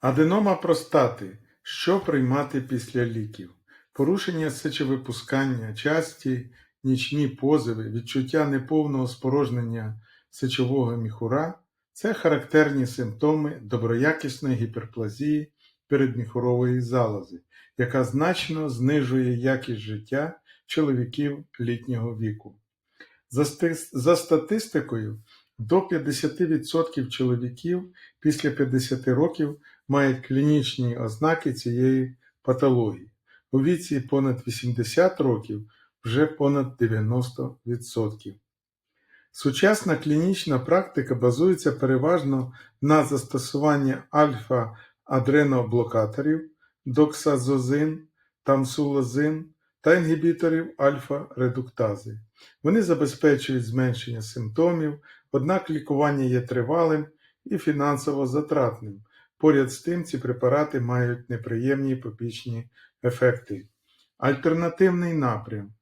Аденома простати. Що приймати після ліків? Порушення сечовипускання, часті нічні позови, відчуття неповного спорожнення сечового міхура це характерні симптоми доброякісної гіперплазії передміхурової залози, яка значно знижує якість життя чоловіків літнього віку. За, за статистикою, до 50% чоловіків після 50 років мають клінічні ознаки цієї патології. У віці понад 80 років вже понад 90%. Сучасна клінічна практика базується переважно на застосуванні альфа-адреноблокаторів, доксазозин, тамсулозин та інгібіторів альфа-редуктази. Вони забезпечують зменшення симптомів, однак лікування є тривалим і фінансово затратним. Поряд з тим, ці препарати мають неприємні побічні ефекти. Альтернативний напрям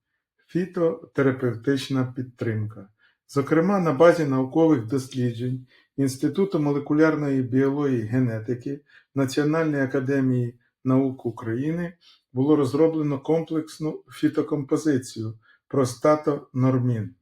фітотерапевтична підтримка. Зокрема, на базі наукових досліджень Інституту молекулярної біології і генетики Національної академії наук України було розроблено комплексну фітокомпозицію простатонормін.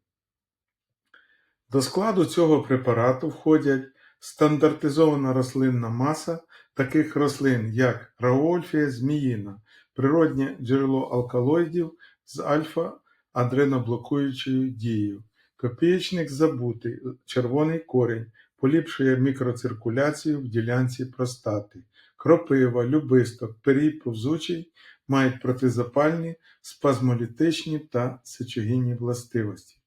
До складу цього препарату входять стандартизована рослинна маса таких рослин, як раольфія зміїна, природнє джерело алкалоїдів з альфа-адреноблокуючою дією, копієчник забутий, червоний корінь, поліпшує мікроциркуляцію в ділянці простати, кропива, любисток, перій повзучий мають протизапальні, спазмолітичні та сечогінні властивості.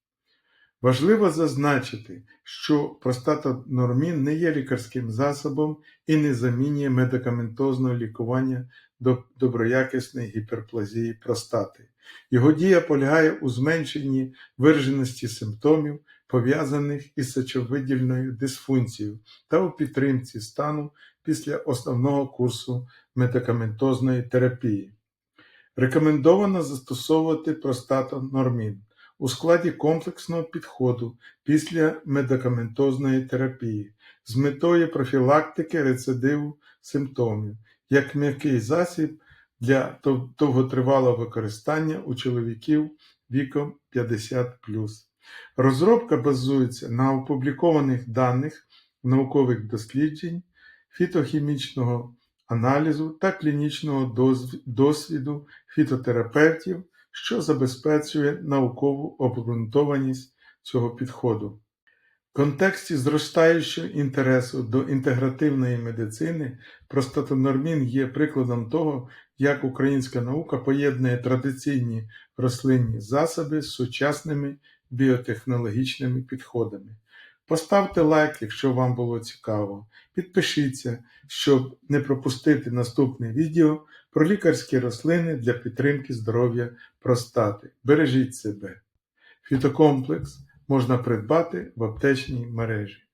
Важливо зазначити, що простатонормін не є лікарським засобом і не замінює медикаментозного лікування до доброякісної гіперплазії простати. Його дія полягає у зменшенні вираженості симптомів, пов'язаних із сечовидільною дисфункцією та у підтримці стану після основного курсу медикаментозної терапії. Рекомендовано застосовувати простатонормін у складі комплексного підходу після медикаментозної терапії з метою профілактики рецидиву симптомів як м'який засіб для довготривалого використання у чоловіків віком 50 Розробка базується на опублікованих даних наукових досліджень, фітохімічного аналізу та клінічного досвіду фітотерапевтів, що забезпечує наукову обґрунтованість цього підходу. В контексті зростаючого інтересу до інтегративної медицини простатонормін є прикладом того, як українська наука поєднує традиційні рослинні засоби з сучасними біотехнологічними підходами. Поставте лайк, якщо вам було цікаво. Підпишіться, щоб не пропустити наступне відео про лікарські рослини для підтримки здоров'я простати. Бережіть себе. Фітокомплекс можна придбати в аптечній мережі.